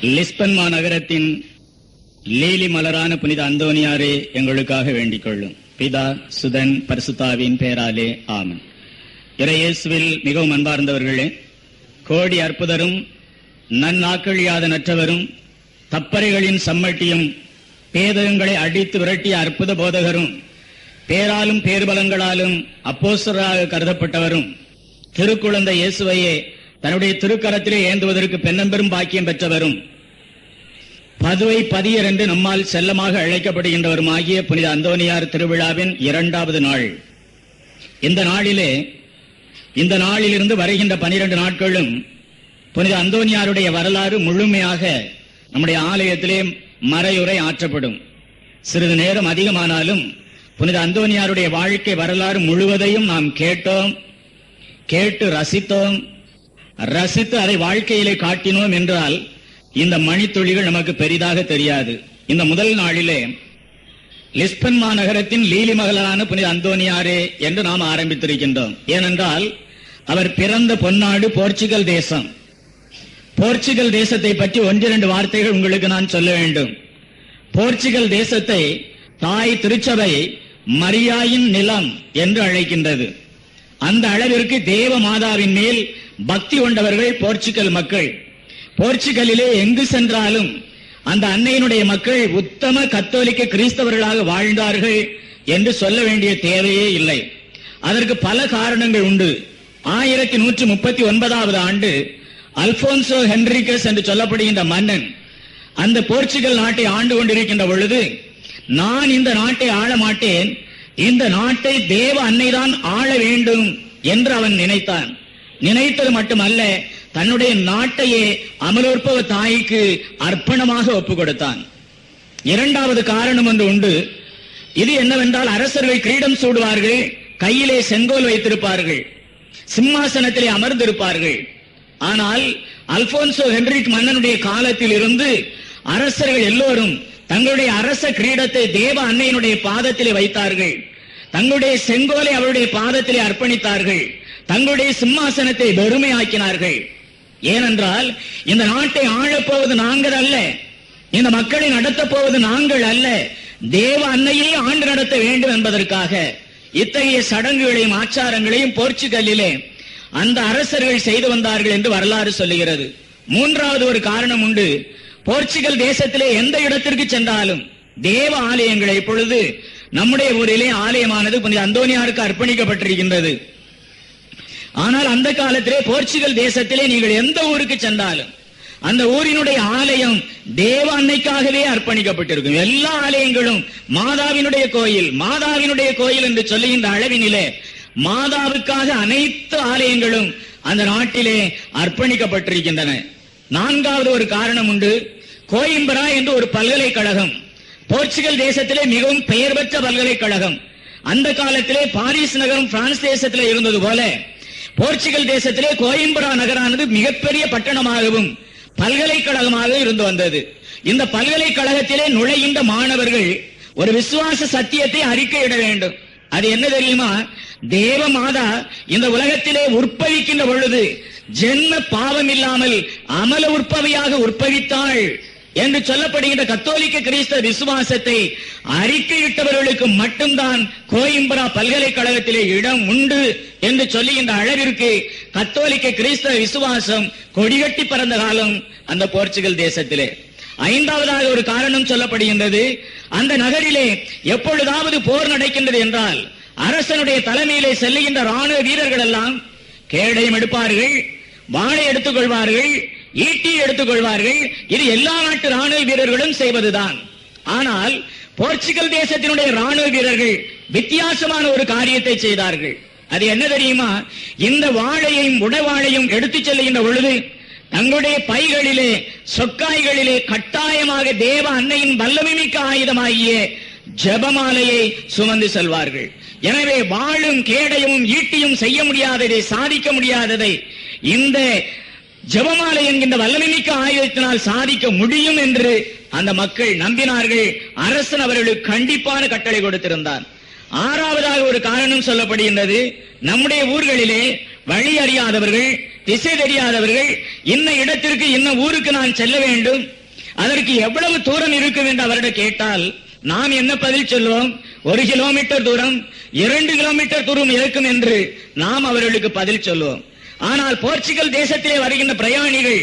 Lisbon மாநகரத்தின் lily மலரான புனித அந்தோனியாரே எங்களுக்காக வேண்டிக் கொள்ளும் பிதா சுதன் பரிசுத்தாவின் பெயராலே ஆமன். இறையேசுவில் மிகவும் அன்பார்ந்தவர்களே கோடி அற்புதரும் நன்னாக்களியாத நற்றவரும் தப்பறைகளின் சம்மட்டியும் பேதகங்களை அடித்து விரட்டிய அற்புத போதகரும் பேராலும் பேர்பலங்களாலும் அப்போசராக கருதப்பட்டவரும் திருக்குழந்தை இயேசுவையே தன்னுடைய திருக்கரத்திலே ஏந்துவதற்கு பெண்ணம்பெரும் பாக்கியம் பெற்றவரும் பதுவை பதியர் என்று நம்மால் செல்லமாக அழைக்கப்படுகின்றவருமாகிய புனித அந்தோனியார் திருவிழாவின் இரண்டாவது நாள். இந்த நாளிலே இந்த நாளிலிருந்து வருகின்ற பனிரெண்டு நாட்களும் புனித அந்தோனியாருடைய வரலாறு முழுமையாக நம்முடைய ஆலயத்திலே மறையுரை ஆற்றப்படும். சிறிது நேரம் அதிகமானாலும் புனித அந்தோனியாருடைய வாழ்க்கை வரலாறு முழுவதையும் நாம் கேட்டோம் கேட்டு ரசித்தோம். ரசித்து அதை வாழ்க்கையிலே காட்டினோம் என்றால் இந்த மணித்துளிகள் நமக்கு பெரிதாக தெரியாது. இந்த முதல் நாளிலே லிஸ்பன் மாநகரத்தின் லீலி மகளான புனித அந்தோனியாரே என்று நாம் ஆரம்பித்திருக்கின்றோம். ஏனென்றால் அவர் பிறந்த பொன்னாடு போர்ச்சுகல் தேசம். போர்ச்சுகல் தேசத்தை பற்றி ஒன்றிரண்டு வார்த்தைகள் உங்களுக்கு நான் சொல்ல வேண்டும். போர்ச்சுகல் தேசத்தை தாய் திருச்சபை மரியாயின் நிலம் என்று அழைக்கின்றது. அந்த அளவிற்கு தேவ மாதாவின் மேல் பக்தி கொண்டவர்கள் போர்ச்சுகல் மக்கள். போர்ச்சுகலிலே எங்கு சென்றாலும் அந்த அன்னையினுடைய மக்கள் உத்தம கத்தோலிக்க கிறிஸ்தவர்களாக வாழ்ந்தார்கள் என்று சொல்ல வேண்டிய தேவையே இல்லை. அதற்கு பல காரணங்கள் உண்டு. ஆயிரத்தி நூற்றி முப்பத்தி ஒன்பதாவது ஆண்டு அல்போன்சோ ஹென்ரிகஸ் என்று சொல்லப்படுகின்ற மன்னன் அந்த போர்ச்சுகல் நாட்டை ஆண்டு கொண்டிருக்கின்ற பொழுது நான் இந்த நாட்டை ஆள மாட்டேன் இந்த நாட்டை தேவ அன்னைதான் ஆள வேண்டும் என்று அவன் நினைத்தான். நினைத்தது மட்டுமல்ல தன்னுடைய நாட்டையே அமலோற்பவ தாய்க்கு அர்ப்பணமாக ஒப்பு கொடுத்தான் இரண்டாவது காரணம் ஒன்று உண்டு. இது என்னவென்றால் அரசர்கள் கிரீடம் சூடுவார்கள் கையிலே செங்கோல் வைத்திருப்பார்கள் சிம்மாசனத்திலே அமர்ந்திருப்பார்கள். ஆனால் அல்போன்சோ ஹென்ரிக் மன்னனுடைய காலத்தில் இருந்து அரசர்கள் எல்லோரும் தங்களுடைய அரச கிரீடத்தை தேவ அன்னையினுடைய பாதத்திலே வைத்தார்கள். தங்களுடைய செங்கோலை அவருடைய பாதத்திலே அர்ப்பணித்தார்கள். தங்களுடைய சிம்மாசனத்தை பெருமையாக்கினார்கள் ஏனென்றால் இந்த நாட்டை ஆளப்போவது நாங்கள் அல்ல இந்த மக்களை நடத்தப் போவது நாங்கள் அல்ல தேவ அன்னையே ஆண்டு நடத்த வேண்டும் என்பதற்காக இத்தகைய சடங்குகளையும் ஆச்சாரங்களையும் போர்ச்சுகல்லிலே அந்த அரசர்கள் செய்து வந்தார்கள் என்று வரலாறு சொல்லுகிறது. மூன்றாவது ஒரு காரணம் உண்டு. போர்ச்சுகல் தேசத்திலே எந்த இடத்திற்கு சென்றாலும் தேவ ஆலயங்களை இப்பொழுது நம்முடைய ஊரிலே ஆலயமானது புனித அந்தோனியாருக்கு அர்ப்பணிக்கப்பட்டிருக்கின்றது. ஆனால் அந்த காலத்திலே போர்ச்சுகல் தேசத்திலே நீங்கள் எந்த ஊருக்கு சென்றாலும் அந்த ஊரினுடைய ஆலயம் தேவ அன்னைக்காகவே அர்ப்பணிக்கப்பட்டிருக்கும். எல்லா ஆலயங்களும் மாதாவினுடைய கோயில் மாதாவினுடைய கோயில் என்று சொல்லுகின்ற அளவினிலே மாதாவுக்காக அனைத்து ஆலயங்களும் அந்த நாட்டிலே அர்ப்பணிக்கப்பட்டிருக்கின்றன. நான்காவது ஒரு காரணம் உண்டு. கோயம்பரா என்று ஒரு பல்கலைக்கழகம். போர்ச்சுகல் தேசத்திலே மிகவும் பெயர் பெற்ற பல்கலைக்கழகம். அந்த காலத்திலே பாரிஸ் நகரம் பிரான்ஸ் தேசத்திலே இருந்தது போல போர்ச்சுகல் தேசத்திலே கோயம்புரா நகரானது மிகப்பெரிய பட்டணமாகவும் பல்கலைக்கழகமாக இருந்து வந்தது. இந்த பல்கலைக்கழகத்திலே நுழைகின்ற மாணவர்கள் ஒரு விசுவாச சத்தியத்தை அறிக்கையிட வேண்டும். அது என்ன தெரியுமா? தேவ மாதா இந்த உலகத்திலே உற்பவிக்கின்ற பொழுது ஜென்ம பாவம் இல்லாமல் அமல உற்பவியாக உற்பவித்தாள். என்று சொல்லப்படுகின்ற கத்தோலிக்க கிறிஸ்தவ விசுவாசத்தை அறிக்கையிட்டவர்களுக்கு மட்டும்தான் கோயம்புரா பல்கலைக்கழகத்திலே இடம் உண்டு என்று சொல்லுகின்ற அளவிற்கு கத்தோலிக்க கிறிஸ்தவ விசுவாசம் கொடிகட்டி பறந்த காலம் அந்த போர்ச்சுகல் தேசத்திலே. ஐந்தாவதாக ஒரு காரணம் சொல்லப்படுகின்றது. அந்த நகரிலே எப்பொழுதாவது போர் நடக்கின்றது என்றால் அரசனுடைய தலைமையிலே செல்லுகின்ற ராணுவ வீரர்கள் எல்லாம் கேடயம் எடுப்பார்கள் வாழை எடுத்துக் கொள்வார்கள் ஈட்டி எடுத்துக் கொள்வார்கள் இது எல்லா நாட்டு ராணுவ வீரர்களும் செய்வதுதான். ஆனால் போர்ச்சுகல் தேசத்தினுடைய ராணுவ வீரர்கள் வித்தியாசமான ஒரு காரியத்தை செய்தார்கள். அது என்ன தெரியுமா? இந்த வாழையும் உடவாழையும் எடுத்துச் செல்லுகின்ற பொழுது தங்களுடைய பைகளிலே சொக்காய்களிலே கட்டாயமாக தேவ அன்னையின் வல்லமைமிக்க ஆயுதமாகிய ஜெபமாலையை சுமந்து செல்வார்கள். எனவே வாழும் கேடயமும் ஈட்டியும் செய்ய முடியாததை சாதிக்க முடியாததை இந்த ஜபமாலை என்கின்ற வல்லமைமிக்க ஆயுதத்தினால் சாதிக்க முடியும் என்று அந்த மக்கள் நம்பினார்கள். அரசன் அவர்களுக்கு கண்டிப்பான கட்டளை கொடுத்திருந்தார் ஆறாவதாக ஒரு காரணம் சொல்லப்படுகின்றது. நம்முடைய ஊர்களிலே வழி அறியாதவர்கள் திசை தெரியாதவர்கள் இன்ன இடத்திற்கு இன்ன ஊருக்கு நான் செல்ல வேண்டும். அதற்கு எவ்வளவு தூரம் இருக்கும் என்று அவரிடம் கேட்டால் நாம் என்ன பதில் சொல்வோம் ஒரு கிலோமீட்டர் தூரம் இரண்டு கிலோமீட்டர் தூரம் இருக்கும் என்று நாம் அவர்களுக்கு பதில் சொல்லுவோம். ஆனால் போர்ச்சுகல் தேசத்திலே வருகின்ற பிரயாணிகள்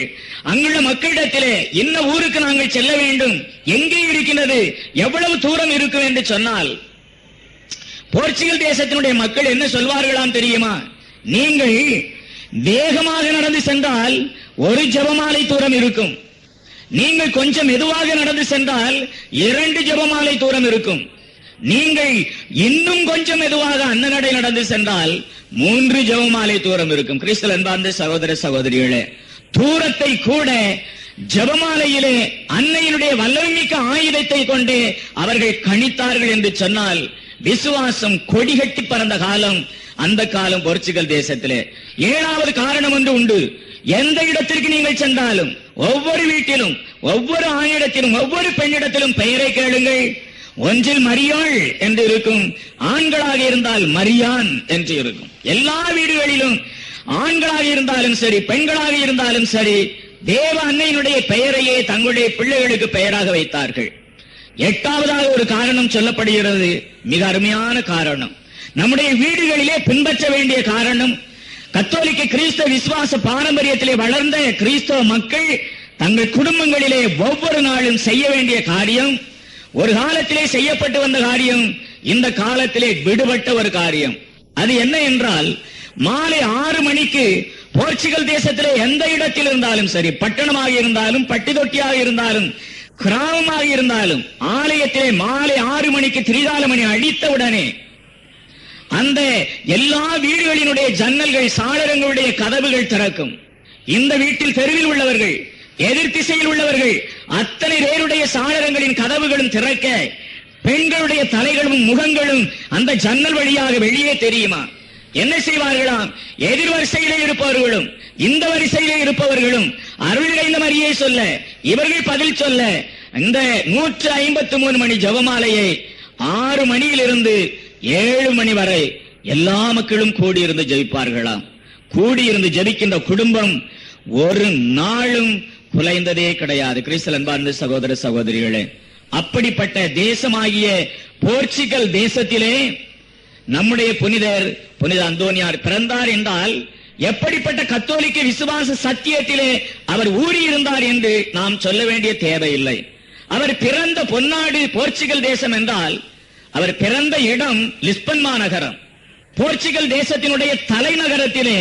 அங்குள்ள மக்களிடத்திலே என்ன ஊருக்கு நாங்கள் செல்ல வேண்டும் எங்கே இருக்கின்றது எவ்வளவு தூரம் இருக்கும் என்று சொன்னால் போர்ச்சுகல் தேசத்தினுடைய மக்கள் என்ன சொல்வார்களாம் தெரியுமா? நீங்கள் வேகமாக நடந்து சென்றால் ஒரு ஜெபமாலை தூரம் இருக்கும். நீங்கள் கொஞ்சம் மெதுவாக நடந்து சென்றால் இரண்டு ஜெபமாலை தூரம் இருக்கும். நீங்கள் இன்னும் கொஞ்சம் மெதுவாக அன்னநடை நடந்து சென்றால் மூன்று ஜெபமாலை தூரம் இருக்கும். கிறிஸ்தல் அன்பார்ந்த சகோதர சகோதரிகளே தூரத்தை கூட ஜபமாலையிலே அன்னையினுடைய வல்லமிக்க ஆயுதத்தை கொண்டு அவர்கள் கணித்தார்கள் என்று சொன்னால் விசுவாசம் கொடிகட்டி பறந்த காலம் அந்த காலம் போர்ச்சுகல் தேசத்திலே. ஏழாவது காரணம் ஒன்று உண்டு. எந்த இடத்திற்கு நீங்கள் சென்றாலும் ஒவ்வொரு வீட்டிலும் ஒவ்வொரு ஆணிடத்திலும் ஒவ்வொரு பெண்ணிடத்திலும் பெயரை கேளுங்கள். ஒன்றில் மரியாள் என்று இருக்கும். ஆண்களாக இருந்தால் மரியான் என்று இருக்கும். எல்லா வீடுகளிலும் ஆண்களாக இருந்தாலும் சரி பெண்களாக இருந்தாலும் சரி தேவ அன்னையினுடைய பெயரையே தங்களுடைய பிள்ளைகளுக்கு பெயராக வைத்தார்கள். எட்டாவதாக ஒரு காரணம் சொல்லப்படுகிறது. மிக அருமையான காரணம். நம்முடைய வீடுகளிலே பின்பற்ற வேண்டிய காரணம் கத்தோலிக்க கிறிஸ்தவ விசுவாச பாரம்பரியத்திலே வளர்ந்த கிறிஸ்தவ மக்கள் தங்கள் குடும்பங்களிலே ஒவ்வொரு நாளும் செய்ய வேண்டிய காரியம் ஒரு காலத்திலே செய்யப்பட்டு வந்த காரியம் இந்த காலத்திலே விடுபட்ட ஒரு காரியம். அது என்ன என்றால் மாலை ஆறு மணிக்கு போர்ச்சுகல் தேசத்திலே எந்த இடத்தில் இருந்தாலும் சரி பட்டணமாக இருந்தாலும் பட்டி தொட்டியாக இருந்தாலும் கிராமமாக இருந்தாலும் ஆலயத்திலே மாலை ஆறு மணிக்கு திரிகால மணி அடித்தவுடனே அந்த எல்லா வீடுகளினுடைய ஜன்னல்கள் சாளரங்களுடைய கதவுகள் திறக்கும். இந்த வீட்டில் தெருவில் உள்ளவர்கள் எதிர் திசையில் உள்ளவர்கள் அத்தனை பேருடைய சாளரங்களின் கதவுகளும் திறக்க பெண்களுடைய தலைகளும் முகங்களும் அந்த ஜன்னல் வழியாக வெளியே தெரியுமா? என்ன செய்வார்களாம்? எதிர் வரிசையிலே இருப்பவர்களும் இந்த வரிசையிலே இருப்பவர்களும் அருள் நிறைந்த மரியை சொல்ல இவர்கள் பதில் சொல்ல இந்த நூற்று ஐம்பத்தி மூணு மணி ஜபமாலையை ஆறு மணியிலிருந்து ஏழு மணி வரை எல்லா மக்களும் கூடியிருந்து ஜபிப்பார்களாம் கூடியிருந்து ஜபிக்கின்ற குடும்பம் ஒரு நாளும் குலைந்ததே கிடையாது. கிறிஸ்தல் அன்பார்ந்த சகோதர சகோதரிகளே அப்படிப்பட்ட தேசமாகிய போர்ச்சுகல் தேசத்திலே நம்முடைய புனிதர் புனித அந்தோனியார் பிறந்தார் என்றால் எப்படிப்பட்ட கத்தோலிக்க விசுவாச சத்தியத்திலே அவர் ஊறியிருந்தார் என்று நாம் சொல்ல வேண்டிய தேவையில்லை. அவர் பிறந்த பொன்னாடு போர்ச்சுகல் தேசம் என்றால் அவர் பிறந்த இடம் லிஸ்பன் மாநகரம். போர்ச்சுகல் தேசத்தினுடைய தலைநகரத்திலே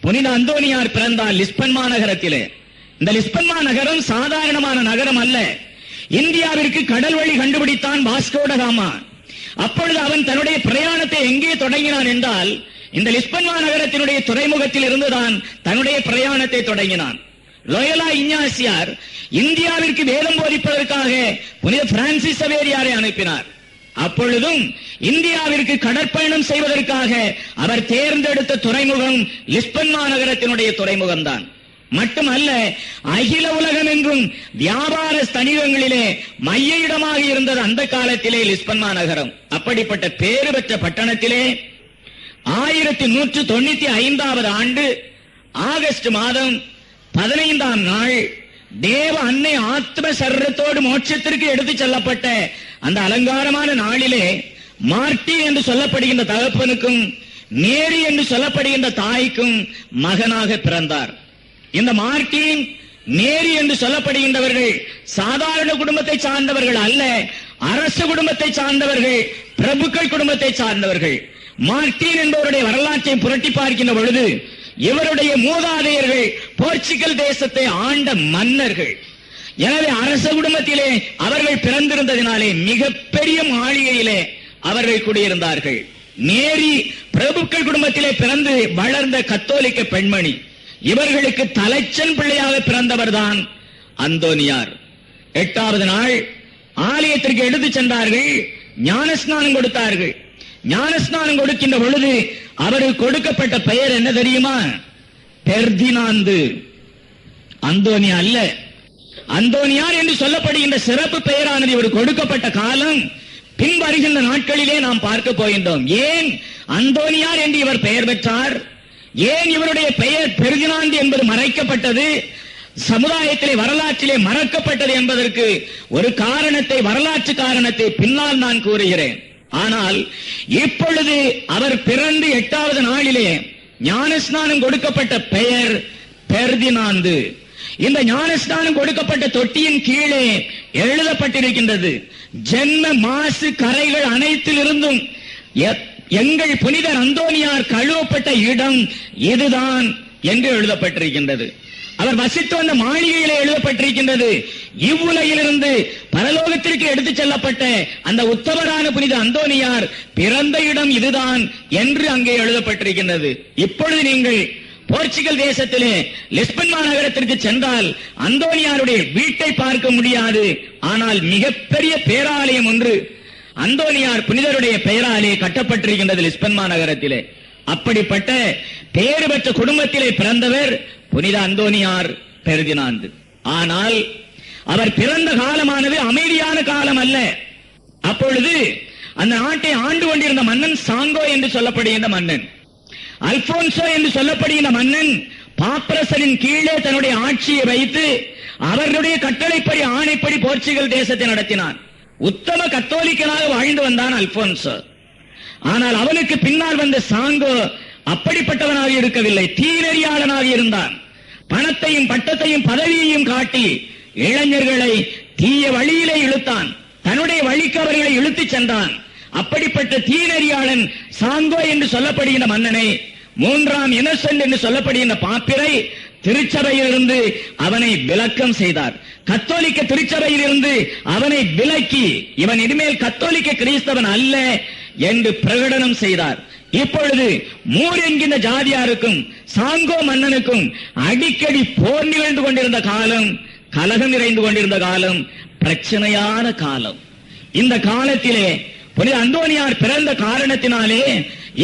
புனித அந்தோனியார் பிறந்தார் லிஸ்பன் மாநகரத்திலே. இந்த லிஸ்பன்மா நகரம் சாதாரணமான நகரம் அல்ல. இந்தியாவிற்கு கடல் வழி கண்டுபிடித்தான் வாஸ்கோடகாமா அப்பொழுது அவன் தன்னுடைய பிரயாணத்தை எங்கே தொடங்கினான் என்றால் இந்த லிஸ்பன்மா நகரத்தினுடைய துறைமுகத்தில் இருந்துதான் தன்னுடைய பிரயாணத்தை தொடங்கினான். லோயலா இஞ்ஞாசியார் இந்தியாவிற்கு வேதம் போதிப்பதற்காக புனித பிரான்சிஸ் சவேரியாரை அனுப்பினார். அப்பொழுதும் இந்தியாவிற்கு கடற்பயணம் செய்வதற்காக அவர் தேர்ந்தெடுத்த துறைமுகம் லிஸ்பன் மாநகரத்தினுடைய துறைமுகம்தான். மட்டுமல்ல அகில உலகம் என்றும் வியாபார ஸ்தனிகங்களிலே மைய இடமாக இருந்தது அந்த காலத்திலே லிஸ்பன் மாநகரம். அப்படிப்பட்ட பேறு பெற்ற பட்டணத்திலே ஆயிரத்தி நூற்று தொண்ணூத்தி ஐந்தாவது ஆண்டு ஆகஸ்ட் மாதம் பதினைந்தாம் நாள் தேவ அன்னை ஆத்ம சரீரத்தோடு மோட்சத்திற்கு எடுத்துச் செல்லப்பட்ட அந்த அலங்காரமான நாளிலே மார்ட்டி என்று சொல்லப்படுகின்ற தகப்பனுக்கும் மேரி என்று சொல்லப்படுகின்ற தாய்க்கும் மகனாக பிறந்தார். இந்த மார்ட்டின் மேரி என்று சொல்லப்படுகின்றவர்கள் சாதாரண குடும்பத்தை சார்ந்தவர்கள் அல்ல அரசு குடும்பத்தை சார்ந்தவர்கள் பிரபுக்கள் குடும்பத்தை சார்ந்தவர்கள். மார்டின் என்பவருடைய வரலாற்றை புரட்டி பார்க்கின்ற பொழுது இவருடைய மூதாதையர்கள் போர்ச்சுகல் தேசத்தை ஆண்ட மன்னர்கள். எனவே அரச குடும்பத்திலே அவர்கள் பிறந்திருந்ததினாலே மிகப்பெரிய மாளிகையிலே அவர்கள் குடியிருந்தார்கள். மேரி பிரபுக்கள் குடும்பத்திலே பிறந்து வளர்ந்த கத்தோலிக்க பெண்மணி. இவர்களுக்கு தலைச்சன் பிள்ளையாக பிறந்தவர்தான் அந்தோனியார். எட்டாவது நாள் ஆலயத்திற்கு எடுத்து சென்றார்கள் ஞானஸ்நானம் கொடுத்தார்கள். ஞானஸ்நானம் கொடுக்கின்ற பொழுது அவருக்கு கொடுக்கப்பட்ட பெயர் என்ன தெரியுமா? பெர்தினாந்து. அந்தோனியா அல்ல. அந்தோனியார் என்று சொல்லப்படுகின்ற சிறப்பு பெயரானது இவர் கொடுக்கப்பட்ட காலம் பின் வருகின்ற நாட்களிலே நாம் பார்க்க போகின்றோம். ஏன்? அந்தோனியார் என்று இவர் பெயர் பெற்றார். ஏன் இவருடைய பெயர் பெருதினாந்து என்பது மறைக்கப்பட்டது? சமுதாயத்திலே வரலாற்றிலே மறக்கப்பட்டது என்பதற்கு ஒரு காரணத்தை வரலாற்று காரணத்தை பின்னால் நான் கூறுகிறேன். ஆனால் இப்பொழுது அவர் பிறந்து எட்டாவது நாளிலே ஞானஸ்நானம் கொடுக்கப்பட்ட பெயர் பெர்தினாந்து. இந்த ஞானஸ்நானம் கொடுக்கப்பட்ட தொட்டியின் கீழே எழுதப்பட்டிருக்கின்றது. ஜென்ம மாசு கரைகள் அனைத்திலிருந்தும் எங்கள் புனிதர் அந்தோனியார் கழுவப்பட்ட இடம் இதுதான் என்று எழுதப்பட்டிருக்கின்றது. அவர் வசித்து வந்த மாளிகையில எழுதப்பட்டிருக்கின்றது. இவ்வுலகிலிருந்து பரலோகத்திற்கு எடுத்துச் செல்லப்பட்ட அந்த உத்தவரான புனித அந்தோனியார் பிறந்த இடம் இதுதான் என்று அங்கே எழுதப்பட்டிருக்கின்றது. இப்பொழுது நீங்கள் போர்ச்சுகல் தேசத்திலே லிஸ்பன் மாநகரத்திற்கு சென்றால் அந்தோனியாருடைய வீட்டை பார்க்க முடியாது. ஆனால் மிகப்பெரிய பேராலயம் ஒன்று அந்தோனியார் புனிதருடைய பெயராலே கட்டப்பட்டிருக்கின்றது லிஸ்பன் மாநகரத்திலே. அப்படிப்பட்ட பேறு பெற்ற குடும்பத்திலே பிறந்தவர் புனித அந்தோனியார் பெருதினாந்து. ஆனால் அவர் பிறந்த காலமானது அமைதியான காலம் அல்ல. அப்பொழுது அந்த நாட்டை ஆண்டு கொண்டிருந்த மன்னன் சாங்கோ என்று சொல்லப்படுகின்ற மன்னன். அல்போன்சோ என்று சொல்லப்படுகின்ற மன்னன் பாப்பரசரின் கீழே தன்னுடைய ஆட்சியை வைத்து அவர்களுடைய கட்டளைப்படி ஆணைப்படி போர்ச்சுகல் தேசத்தை நடத்தினான். உத்தம கத்தோலிக்கனாக வாழ்ந்து வந்தான் அல்போன்சோ. ஆனால் அவனுக்கு பின்னால் வந்த சாங்கோ அப்படிப்பட்டவனாக இருக்கவில்லை. தீநெறியாளனாக இருந்தான். பணத்தையும் பட்டத்தையும் பதவியையும் காட்டி இளைஞர்களை தீய வழியிலே இழுத்தான். தன்னுடைய வழிக்கு அவர்களை இழுத்துச் சென்றான். அப்படிப்பட்ட தீநெறியாளன் சாங்கோ என்று சொல்லப்படுகின்ற மன்னனை மூன்றாம் இனசென்ட் என்று சொல்லப்படுகின்ற பாப்பிரை திருச்சபையிலிருந்து அவனை விளக்கம் செய்தார். கத்தோலிக்க திருச்சபையிலிருந்து அவனை விலக்கி இவன் இனிமேல் கத்தோலிக்க கிறிஸ்தவன் அல்ல என்று பிரகடனம் செய்தார். இப்பொழுது மூர் என்கின்ற ஜாதியாருக்கும் சாங்கோ மன்னனுக்கும் அடிக்கடி போர் நிகழ்ந்து கொண்டிருந்த காலம் கலகம் நிறைந்து கொண்டிருந்த காலம் பிரச்சனையான காலம். இந்த காலத்திலே புனித அந்தோனியார் பிறந்த காரணத்தினாலே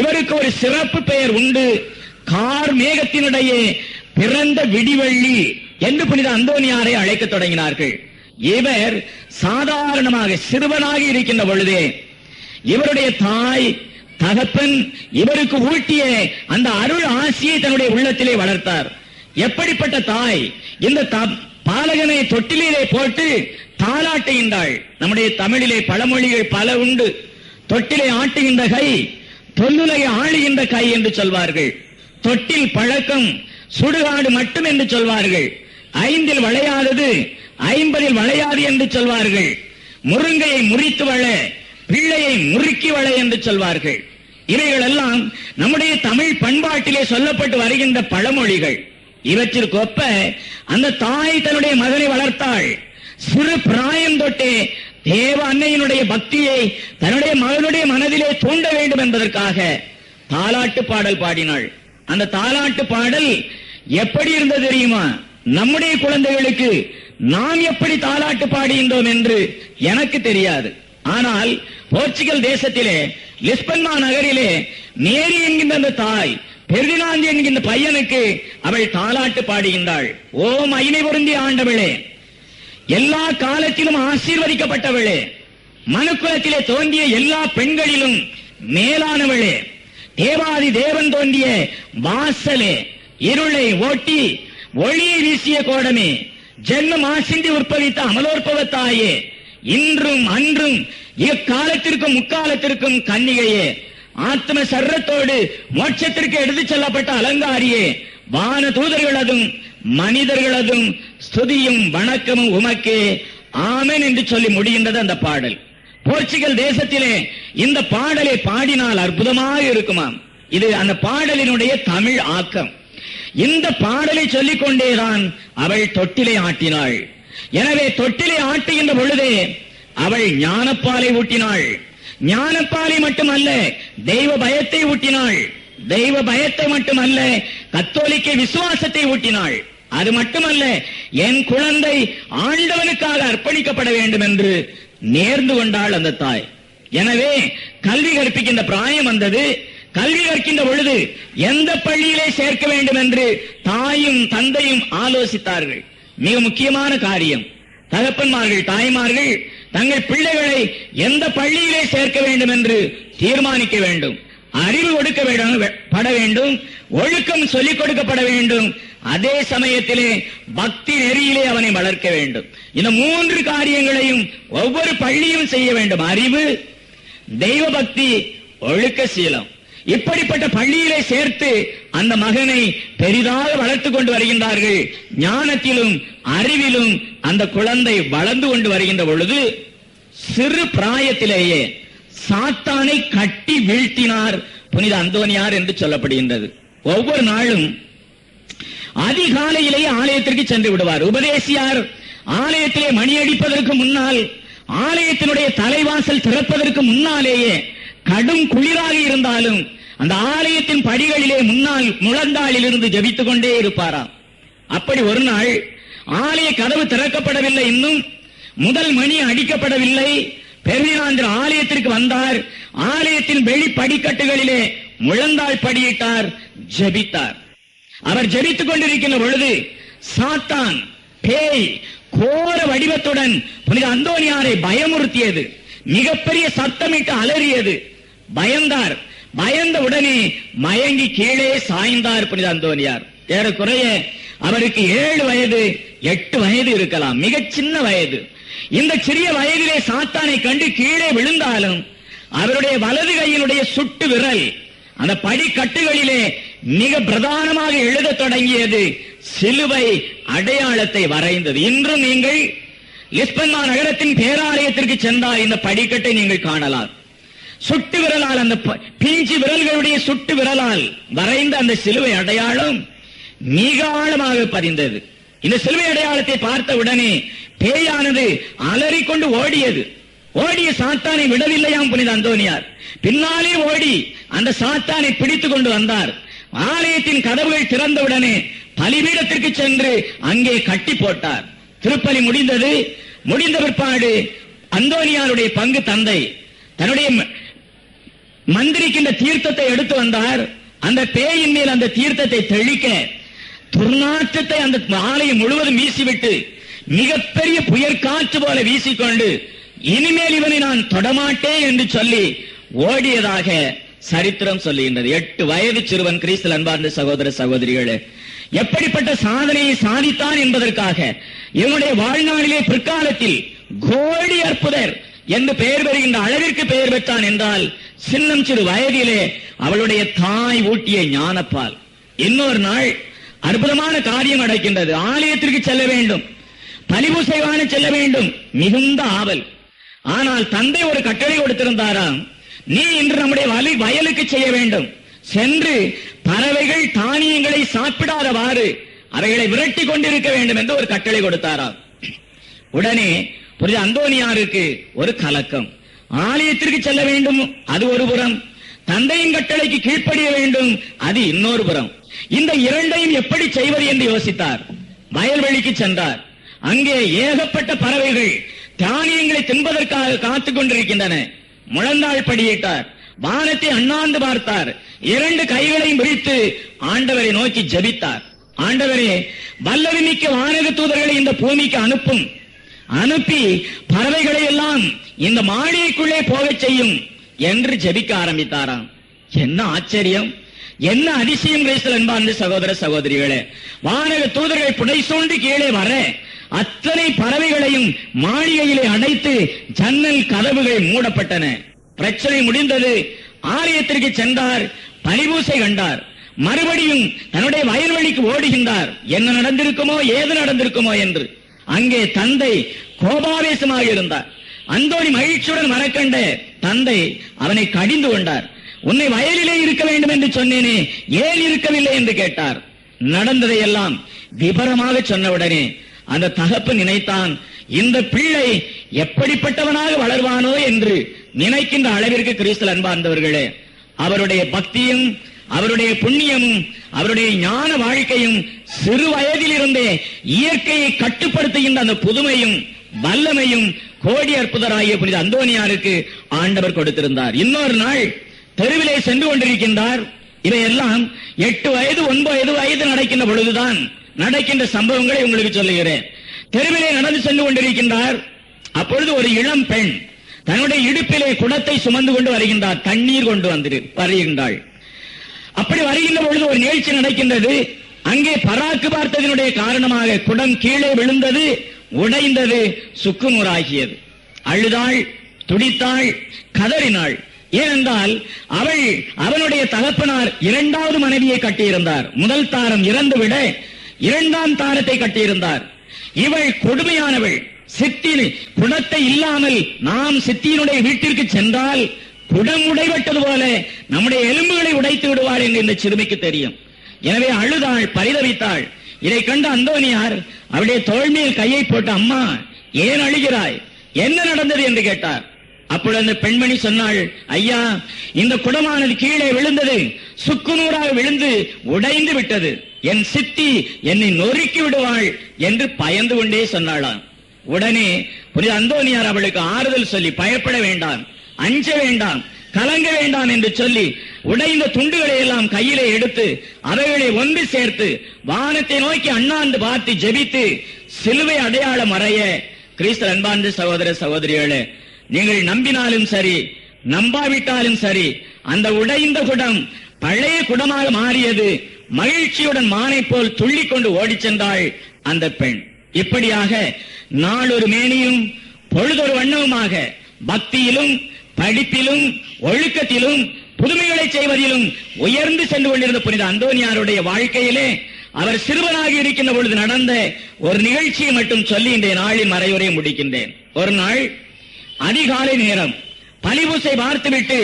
இவருக்கு ஒரு சிறப்பு பெயர் உண்டு. கார் மேகத்தினிடையே பிறந்த விடிவள்ளி என்று புனித அந்தோனியாரை அழைக்க தொடங்கினார்கள். இவர் சாதாரணமாக சிறுவனாக இருக்கின்ற பொழுதே இவருடைய தாய் தகப்பன் இவருக்கு ஊட்டிய அந்த அருள் ஆசியை தன்னுடைய உள்ளத்திலே வளர்த்தார். எப்படிப்பட்ட தாய்? இந்த த- பாலகனை தொட்டிலே போட்டு தாளாட்டுகின்றாள். நம்முடைய தமிழிலே பழமொழிகள் பல உண்டு. தொட்டிலை ஆட்டுகின்ற கை தொல்லுலகை ஆளுகின்ற கை என்று சொல்வார்கள். தொட்டில் பழக்கம் சுடுகாடு மட்டும் என்று சொல்வார்கள். ஐந்தில் வளையாதது ஐம்பதில் வளையாது என்று சொல்வார்கள். முருங்கையை முறித்து வள பிள்ளையை முறுக்கி வள என்று சொல்வார்கள். இவைகள் எல்லாம் நம்முடைய தமிழ் பண்பாட்டிலே சொல்லப்பட்டு வருகின்ற பழமொழிகள். இவற்றிற்கு ஒப்ப அந்த தாய் தன்னுடைய மகனை வளர்த்தாள். சிறு பிராயம் தொட்டே தேவ அன்னையினுடைய பக்தியை தன்னுடைய மகனுடைய மனதிலே தூண்ட வேண்டும் என்பதற்காக தாலாட்டு பாடல் பாடினாள். அந்த தாலாட்டு பாடல் எப்படி இருந்தது தெரியுமா? நம்முடைய குழந்தைகளுக்கு நாம் எப்படி தாலாட்டு பாடுகின்றோம் என்று எனக்கு தெரியாது. ஆனால் போர்ச்சுகல் தேசத்திலே லிஸ்பன்மா நகரிலே மேரி என்கின்ற அந்த தாய் பெர்தினாந்து என்கின்ற பையனுக்கு அவள் தாலாட்டு பாடுகின்றாள் ஓம் ஐமை பொருந்திய ஆண்டவளே எல்லா காலத்திலும் ஆசீர்வதிக்கப்பட்டவளே மனுக்குலத்திலே தோன்றிய எல்லா பெண்களிலும் மேலானவளே. தேவாதி தேவன் தோன்றிய வாசலே இருளை ஓட்டி ஒளியை வீசிய கோடமே ஜென்மம் ஆசிந்தி உற்பவித்த அமலோற்பவத்தாயே இன்றும் அன்றும் இக்காலத்திற்கும் முக்காலத்திற்கும் கன்னிகையே ஆத்ம சர்ரத்தோடு மோட்சத்திற்கு எடுத்துச் செல்லப்பட்ட அலங்காரியே வான தூதர்களதும் மனிதர்களதும் ஸ்துதியும் வணக்கமும் உமக்கே ஆமென் என்று சொல்லி முடிகின்றது அந்த பாடல். போர்ச்சுகல் தேசத்திலே இந்த பாடலை பாடினால் அற்புதமாக இருக்குமாம் இது அந்த பாடலினுடைய தமிழ் ஆக்கம். இந்த பாடலை சொல்லிக் கொண்டேதான் அவள் தொட்டிலை ஆட்டினாள். எனவே தொட்டிலை ஆட்டுகின்ற பொழுதே அவள் ஞானப்பாலை ஊட்டினாள். ஞானப்பாலை மட்டுமல்ல தெய்வ பயத்தை ஊட்டினாள். தெய்வ பயத்தை மட்டுமல்ல கத்தோலிக்க விசுவாசத்தை ஊட்டினாள். அது மட்டுமல்ல என் குழந்தை ஆண்டவனுக்காக அர்ப்பணிக்கப்பட வேண்டும் என்று நேர்ந்து கொண்டாள் அந்த தாய். எனவே கல்வி கற்பிக்கின்ற பிராயம் வந்தது. கல்வி கற்கின்ற பொழுது எந்த பள்ளியிலே சேர்க்க வேண்டும் என்று தாயும் தந்தையும் ஆலோசித்தார்கள். மிக முக்கியமான காரியம். தகப்பன்மார்கள் தாய்மார்கள் தங்கள் பிள்ளைகளை எந்த பள்ளியிலே சேர்க்க வேண்டும் என்று தீர்மானிக்க வேண்டும். அறிவு கொடுக்க வேண்டும் பட வேண்டும். ஒழுக்கம் சொல்லிக் கொடுக்கப்பட வேண்டும். அதே சமயத்திலே பக்தி நெறியிலே அவனை வளர்க்க வேண்டும். இந்த மூன்று காரியங்களையும் ஒவ்வொரு பள்ளியும் செய்ய வேண்டும். அறிவு தெய்வ பக்தி ஒழுக்க சீலம் இப்படிப்பட்ட பள்ளியிலே சேர்த்து அந்த மகனை பெரிதாக வளர்த்து கொண்டு வருகின்றார்கள். ஞானத்திலும் அறிவிலும் அந்த குழந்தை வளர்ந்து கொண்டு வருகின்ற பொழுது சிறு பிராயத்திலேயே சாத்தானை கட்டி வீழ்த்தினார். புனித அந்தோனியார் என்று சொல்லப்படுகின்றது. ஒவ்வொரு நாளும் அதிகாலையிலேயே ஆலயத்திற்கு சென்று விடுவார். உபதேசியார் ஆலயத்திலே மணி அடிப்பதற்கு முன்னால் ஆலயத்தினுடைய தலைவாசல் திறப்பதற்கு முன்னாலேயே கடும் குளிராக இருந்தாலும் அந்த ஆலயத்தின் படிகளிலே முன்னால் முழந்தாளில் இருந்து ஜபித்துக் கொண்டே இருப்பாராம். அப்படி ஒரு நாள் ஆலய கதவு திறக்கப்படவில்லை இன்னும் முதல் மணி அடிக்கப்படவில்லை. பெருமினாந்திர ஆலயத்திற்கு வந்தார். ஆலயத்தின் வெளி படிக்கட்டுகளிலே முழந்தாள் படியிட்டார் ஜெபித்தார். அவர் ஜெபித்துக் கொண்டிருக்கின்ற பொழுது சாத்தான் பேய் கோர வடிவத்துடன் புனித அந்தோனியாரை பயமுறுத்தியது. மிகப்பெரிய சத்தமிட்டு அலறியது. பயந்தார். பயந்த உடனே மயங்கி கீழே சாய்ந்தார் புனித அந்தோனியார். ஏறக்குறைய அவருக்கு ஏழு வயது எட்டு வயது இருக்கலாம். மிகச் சின்ன வயது. இந்த சிறிய வயதிலே சாத்தானை கண்டு கீழே விழுந்தாலும் அவருடைய வலது கையினுடைய சுட்டு விரல் அந்த படிக்கட்டுகளிலே மிக பிரதானமாக எழுதத் தொடங்கியது சிலுவை அடையாளத்தை வரைந்தது. இன்றும் நீங்கள் லிஸ்பன்மா நகரத்தின் பேராலயத்திற்கு சென்றால் இந்த படிக்கட்டை நீங்கள் காணலாம். சுட்டு விரலால் அந்த ப- பிஞ்சு விரல்களுடைய சுட்டு விரலால் வரைந்த அந்த சிலுவை அடையாளம் மிக ஆழமாக பதிந்தது. இந்த சிலுவை அடையாளத்தை பார்த்த உடனே பேயானது அலறிக்கொண்டு ஓடியது. ஓடிய சாத்தானை விடவில்லையாம் புனித அந்தோனியார். பின்னாலே ஓடி அந்த சாத்தானை பிடித்துக் கொண்டு வந்தார். ஆலயத்தின் கதவுகள் திறந்தவுடனே பலிபீடத்திற்கு சென்று அங்கே கட்டி போட்டார். திருப்பலி முடிந்தது. முடிந்த பிற்பாடு அந்தோனியாருடைய பங்கு தந்தை தன்னுடைய ம- மந்திரிக்கின்ற தீர்த்தத்தை எடுத்து வந்தார். அந்த பேயின் மேல் அந்த தீர்த்தத்தை தெளிக்க துர்நாற்றத்தை அந்த ஆலயம் முழுவதும் வீசிவிட்டு மிகப்பெரிய புயற்காற்று போல வீசிக்கொண்டு இனிமேல் இவனை நான் தொடமாட்டேன் என்று சொல்லி ஓடியதாக சரித்திரம் சொல்லுகின்றது. எட்டு வயது சிறுவன் கிறிஸ்தல் அன்பார்ந்த சகோதர சகோதரிகளே எப்படிப்பட்ட சாதனையை சாதித்தான் என்பதற்காக இவனுடைய வாழ்நாளிலே பிற்காலத்தில் கோடி அற்புதர் என்று பெயர் பெறுகின்ற அளவிற்கு பெயர் பெற்றான் என்றால் சின்னம் சிறு வயதிலே அவளுடைய தாய் ஊட்டிய ஞானப்பால். இன்னொரு நாள் அற்புதமான காரியம் நடக்கின்றது. ஆலயத்திற்கு செல்ல வேண்டும். பலிபூசைவான செல்ல வேண்டும். மிகுந்த ஆவல். ஆனால் தந்தை ஒரு கட்டளை கொடுத்திருந்தாராம் நீ இன்று நம்முடைய வலி வயலுக்கு செய்ய வேண்டும். சென்று பறவைகள் தானியங்களை சாப்பிடாதவாறு அவைகளை விரட்டி கொண்டிருக்க வேண்டும் என்று ஒரு கட்டளை கொடுத்தாராம். உடனே புரிஞ்ச அந்தோனியாருக்கு ஒரு கலக்கம். ஆலயத்திற்கு செல்ல வேண்டும். அது ஒரு புறம். தந்தையின் கட்டளைக்கு கீழ்ப்படிய வேண்டும். அது இன்னொரு புறம். இந்த இரண்டையும் எப்படி செய்வது? என்று யோசித்தார். வயல்வெளிக்கு சென்றார். அங்கே ஏகப்பட்ட பறவைகள் தானியங்களை தின்பதற்காக காத்துக் கொண்டிருக்கின்றன. முழந்தாள் படியிட்டார். வானத்தை அண்ணாந்து பார்த்தார். இரண்டு கைகளையும் விரித்து ஆண்டவரை நோக்கி ஜெபித்தார். ஆண்டவரே வல்லவிமிக்க வானக தூதர்களை இந்த பூமிக்கு அனுப்பும். அனுப்பி பறவைகளை எல்லாம் இந்த மாளிகைக்குள்ளே போகச் செய்யும் என்று ஜெபிக்க ஆரம்பித்தாராம். என்ன ஆச்சரியம். என்ன அதிசயம் கிரைஸ்தல் அன்பார்ந்த சகோதர சகோதரிகளே. வானக தூதர்கள் புடை சூண்டு கீழே வர அத்தனை பறவைகளையும் மாளிகையிலே அடைத்து ஜன்னல் கதவுகள் மூடப்பட்டன. பிரச்சனை முடிந்தது. ஆலயத்திற்கு சென்றார். பனிபூசை கண்டார். மறுபடியும் தன்னுடைய வயல்வெளிக்கு ஓடுகின்றார். என்ன நடந்திருக்குமோ ஏது நடந்திருக்குமோ என்று. அங்கே தந்தை கோபாவேசமாக இருந்தார். அந்தோணி மகிழ்ச்சியுடன் மறக்கண்ட தந்தை அவனை கடிந்து கொண்டார். உன்னை வயலிலே இருக்க வேண்டும் என்று சொன்னேனே ஏன் இருக்கவில்லை? என்று கேட்டார். நடந்ததை எல்லாம் விபரமாக சொன்னவுடனே அந்த தகப்பு நினைத்தான் இந்த பிள்ளை எப்படிப்பட்டவனாக வளர்வானோ என்று நினைக்கின்ற அளவிற்கு கிறிஸ்தல் அன்பார்ந்தவர்களே அவருடைய பக்தியும் அவருடைய புண்ணியமும் அவருடைய ஞான வாழ்க்கையும் சிறு வயதிலிருந்தே இயற்கையை கட்டுப்படுத்துகின்ற அந்த புதுமையும் வல்லமையும் கோடி அற்புதராகிய புனித அந்தோனியாருக்கு ஆண்டவர் கொடுத்திருந்தார். இன்னொரு நாள் தெருவிலே சென்று கொண்டிருக்கின்றார். இவையெல்லாம் எட்டு வயது ஒன்பது வயது நடக்கின்ற பொழுதுதான் நடக்கின்ற சம்பவங்களை உங்களுக்கு சொல்லுகிறேன். தெருவிலே நடந்து சென்று கொண்டிருக்கின்றார். அப்பொழுது ஒரு இளம் பெண் தன்னுடைய இடுப்பிலே குடத்தை சுமந்து கொண்டு வருகின்றார். தண்ணீர் கொண்டு வந்து வருகின்றாள். அப்படி வருகின்ற பொழுது ஒரு நிகழ்ச்சி நடக்கின்றது. அங்கே பராக்கு பார்த்ததனுடைய காரணமாக குடம் கீழே விழுந்தது உடைந்தது சுக்குநூறாகியது. அழுதாள் துடித்தாள் கதறினாள். ஏனென்றால் அவள் அவனுடைய தகப்பனார் இரண்டாவது மனைவியை கட்டியிருந்தார். முதல் தாரம் இறந்துவிட இரண்டாம் தாரத்தை கட்டியிருந்தார். இவள் கொடுமையானவள். சித்தின் குணத்தை இல்லாமல் நாம் சித்தியினுடைய வீட்டிற்கு சென்றால் குடம் உடைபட்டது போல நம்முடைய எலும்புகளை உடைத்து விடுவாள் என்று இந்த சிறுமிக்கு தெரியும். எனவே அழுதாள் பரிதவித்தாள். இதை கண்ட அந்தோனியார் அவளுடைய தோல்மையில் கையை போட்டு அம்மா ஏன் அழுகிறாய்? என்ன நடந்தது? என்று கேட்டார். அப்பொழுது அந்த பெண்மணி சொன்னாள் ஐயா இந்த குடமானது கீழே விழுந்தது. சுக்குநூறாக விழுந்து உடைந்து விட்டது. என் சித்தி என்னை நொறுக்கி விடுவாள் என்று பயந்து கொண்டே சொன்னாளாம். உடனே புனித அந்தோனியார் அவளுக்கு ஆறுதல் சொல்லி பயப்பட வேண்டாம் அஞ்ச வேண்டாம் கலங்க வேண்டாம் என்று சொல்லி உடைந்த துண்டுகளை எல்லாம் கையிலே எடுத்து அவைகளை ஒன்று சேர்த்து வானத்தை நோக்கி அண்ணாந்து பார்த்து ஜெபித்து சிலுவை அடையாளம் அறைய கிறிஸ்து அன்பார்ந்த சகோதர சகோதரிகளே நீங்கள் நம்பினாலும் சரி நம்பாவிட்டாலும் சரி அந்த உடைந்த குடம் பழைய குடமாக மாறியது மகிழ்ச்சியுடன் மானை போல் துள்ளிக் கொண்டு ஓடிச் சென்றாள் அந்த பெண். இப்படியாக நாளொரு மேனியும் பொழுதொரு வண்ணவுமாக பக்தியிலும் படிப்பிலும் ஒழுக்கத்திலும் புதுமைகளை செய்வதிலும் உயர்ந்து சென்று கொண்டிருந்த புனித அந்தோனியாருடைய வாழ்க்கையிலே அவர் சிறுவனாக இருக்கின்ற பொழுது நடந்த ஒரு நிகழ்ச்சியை மட்டும் சொல்லி இன்றைய நாளின் மறையுரை முடிக்கின்றேன். ஒரு நாள் அதிகாலை நேரம் பலிபூசை பார்த்துவிட்டு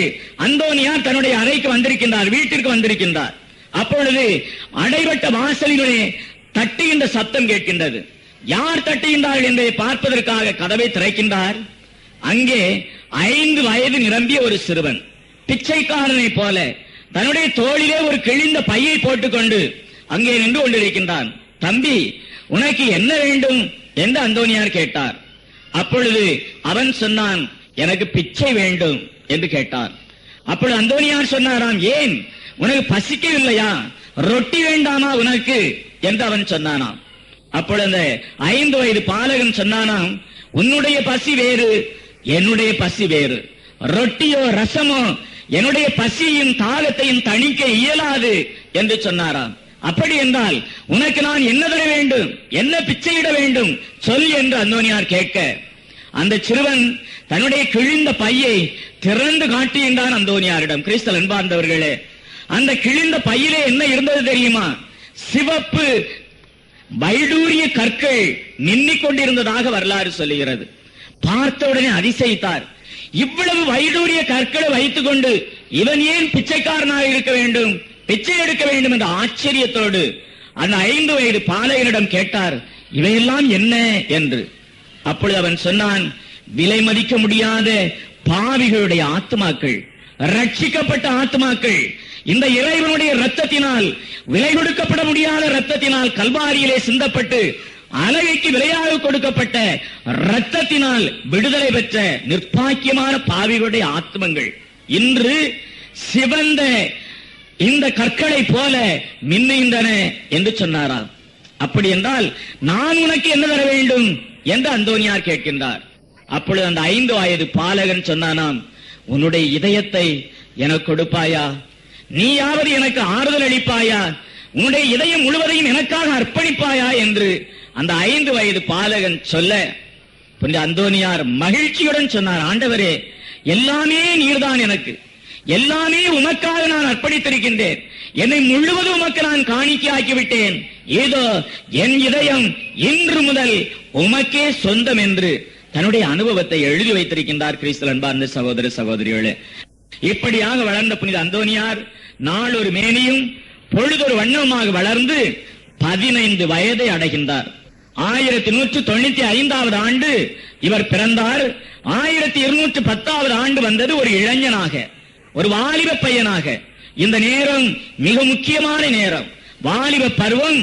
அந்தோனியார் தன்னுடைய அறைக்கு வந்திருக்கின்றார் வீட்டிற்கு வந்திருக்கின்றார். அப்பொழுது அடைபட்ட வாசலினுடைய தட்டுகின்ற சத்தம் கேட்கின்றது. யார் தட்டுகின்றார்கள் என்பதை பார்ப்பதற்காக கதவை திறக்கின்றார். அங்கே ஐந்து வயது நிரம்பிய ஒரு சிறுவன் பிச்சைக்காரனை போல தன்னுடைய தோளிலே ஒரு கிழிந்த பையை போட்டுக்கொண்டு அங்கே நின்று கொண்டிருக்கின்றான். தம்பி உனக்கு என்ன வேண்டும்? என்று அந்தோனியார் கேட்டார். அப்பொழுது அவன் சொன்னான் எனக்கு பிச்சை வேண்டும் என்று கேட்டார். அப்பொழுது அந்தோனியார் சொன்னாராம் ஏன் உனக்கு பசிக்கவில்லையா? ரொட்டி வேண்டாமா உனக்கு? என்று அவன் சொன்னானாம். அப்பொழுது அந்த ஐந்து வயது பாலகன் சொன்னானாம் உன்னுடைய பசி வேறு என்னுடைய பசி வேறு. ரொட்டியோ ரசமோ என்னுடைய பசியையும் தாகத்தையும் தணிக்க இயலாது என்று சொன்னாராம். அப்படி என்றால் உனக்கு நான் என்ன தர வேண்டும்? என்ன பிச்சையிட வேண்டும்? சொல் என்று அந்தோனியார் கேட்க அந்த சிறுவன் தன்னுடைய கிழிந்த பையை திறந்து காட்டுகின்றான் அந்தோனியாரிடம். கிறிஸ்தல் அன்பார்ந்தவர்களே அந்த கிழிந்த பையிலே என்ன இருந்தது தெரியுமா? சிவப்பு வைடூரிய கற்கள் நின்னிக் கொண்டிருந்ததாக வரலாறு சொல்லுகிறது. பார்த்த உடனே அதிசயித்தார். இவ்வளவு வைடூரிய கற்களை வைத்துக் கொண்டு இவன் ஏன் பிச்சைக்காரனாக இருக்க வேண்டும்? பிச்சை எடுக்க வேண்டும் என்ற ஆச்சரியத்தோடு அந்த ஐந்து வயது பாலையனிடம் கேட்டார் இவையெல்லாம் என்ன? என்று. அப்பொழுது அவன் சொன்னான் விலை மதிக்க முடியாத பாவிகளுடைய ஆத்மாக்கள் ரட்சிக்கப்பட்ட ஆத்மாக்கள். இந்த இறைவனுடைய ரத்தத்தினால் விலை கொடுக்கப்பட முடியாத ரத்தத்தினால் கல்வாரியிலே சிந்தப்பட்டு அழகைக்கு விலையாக கொடுக்கப்பட்ட ரத்தத்தினால் விடுதலை பெற்ற நிர்பாக்கியமான பாவிகளுடைய ஆத்மங்கள். இன்று சிவந்த இந்த கற்களை போல மின்னுகின்றன என்று சொன்னாராம். அப்படி என்றால் நான் உனக்கு என்ன தர வேண்டும்? என்று அந்தோனியார் கேட்கின்றார். அப்பொழுது அந்த ஐந்து வயது பாலகன் சொன்னானாம் உன்னுடைய இதயத்தை எனக்கு கொடுப்பாயா? நீயாவது எனக்கு ஆறுதல் அளிப்பாயா? உன்னுடைய இதயம் முழுவதையும் எனக்காக அர்ப்பணிப்பாயா என்று அந்த ஐந்து வயது பாலகன் சொல்ல புனித அந்தோனியார் மகிழ்ச்சியுடன் சொன்னார் ஆண்டவரே எல்லாமே நீர்தான் எனக்கு. எல்லாமே உமக்காக நான் அர்ப்பணித்திருக்கின்றேன். என்னை முழுவதும் உமக்கு நான் காணிக்கையாக்கி விட்டேன் ஏதோ என் இதயம் இன்று முதல் உமக்கே சொந்தம் என்று தன்னுடைய அனுபவத்தை எழுதி வைத்திருக்கின்றார் கிறிஸ்தல் அன்பார்ந்த சகோதர சகோதரிகளே. இப்படியாக வளர்ந்த புனித அந்தோனியார் நாளொரு மேனியும் பொழுதொரு வண்ணமாக வளர்ந்து பதினைந்து வயதை அடைகின்றார். ஆயிரத்தி நூற்று தொண்ணூத்தி ஐந்தாவது ஆண்டு இவர் பிறந்தார். ஆயிரத்தி இருநூற்று பத்தாவது ஆண்டு வந்தது ஒரு இளைஞனாக ஒரு வாலிப பையனாக. இந்த நேரம் மிக முக்கியமான நேரம். வாலிப பருவம்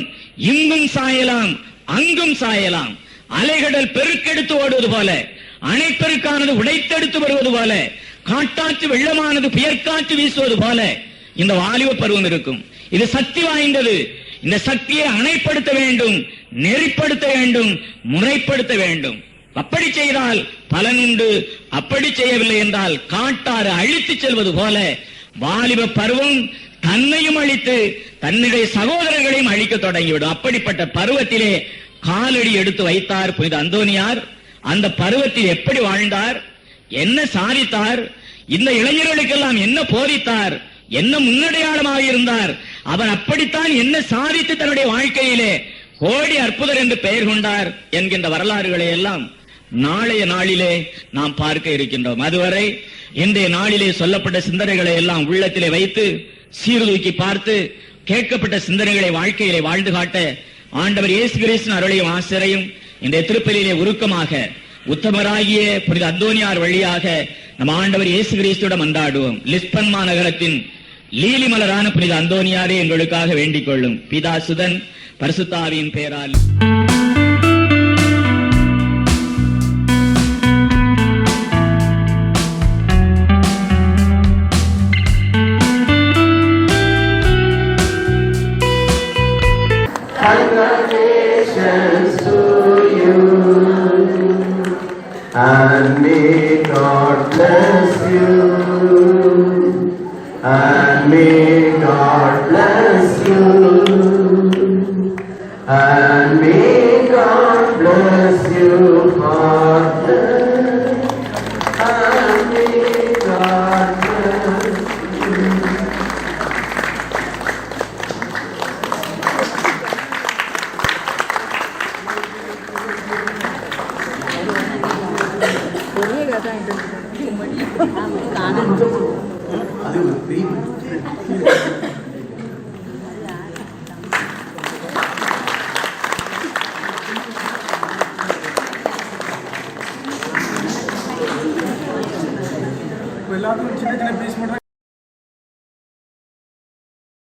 இங்கும் சாயலாம் அங்கும் சாயலாம். அலைகடல் பெருக்கெடுத்து ஓடுவது போல அணைப்பெருக்கானது உடைத்தெடுத்து வருவது போல காட்டாற்று வெள்ளமானது புயற்காற்று வீசுவது போல இந்த வாலிப பருவம் இருக்கும். இது சக்தி வாய்ந்தது. இந்த சக்தியை அணைப்படுத்த வேண்டும் நெறிப்படுத்த வேண்டும் முறைப்படுத்த வேண்டும். அப்படி செய்தால் பலன் உண்டு. அப்படி செய்யவில்லை என்றால் காட்டாறு அழித்துச் செல்வது போல வாலிப பருவம் தன்னையும் அழித்து தன்னுடைய சகோதரர்களையும் அழிக்க தொடங்கிவிடும். அப்படிப்பட்ட பருவத்திலே காலடி எடுத்து வைத்தார் புனித அந்தோனியார். அந்த பருவத்தில் எப்படி வாழ்ந்தார்? என்ன சாதித்தார்? இந்த இளைஞர்களுக்கெல்லாம் என்ன போதித்தார்? என்ன முன்னடையாளமாக இருந்தார்? அவர் அப்படித்தான் என்ன சாதித்து தன்னுடைய வாழ்க்கையிலே கோடி அற்புதர் என்று பெயர் கொண்டார் என்கின்ற வரலாறுகளை எல்லாம் நாளைய நாளிலே நாம் பார்க்க இருக்கின்றோம். அதுவரை இன்றைய நாளிலே சொல்லப்பட்ட சிந்தனைகளை எல்லாம் உள்ளத்திலே வைத்து சீர்தூக்கி பார்த்து கேட்கப்பட்ட சிந்தனைகளை வாழ்க்கையிலே வாழ்ந்து காட்ட ஆண்டவர் இயேசு கிறிஸ்துவின் அருளையும் ஆசிரையும் இந்த திருப்பலியிலே உருக்கமாக உத்தமராகிய புனித அந்தோனியார் வழியாக நம் ஆண்டவர் இயேசு கிரீஸ்துடன் வந்தாடுவோம் லிஸ்பன் மாநகரத்தின் லீலி மலரான புனித அந்தோனியாரே எங்களுக்காக வேண்டிக் கொள்ளும். பிதா சுதன் பரிசுத்தாவியின் பெயரால்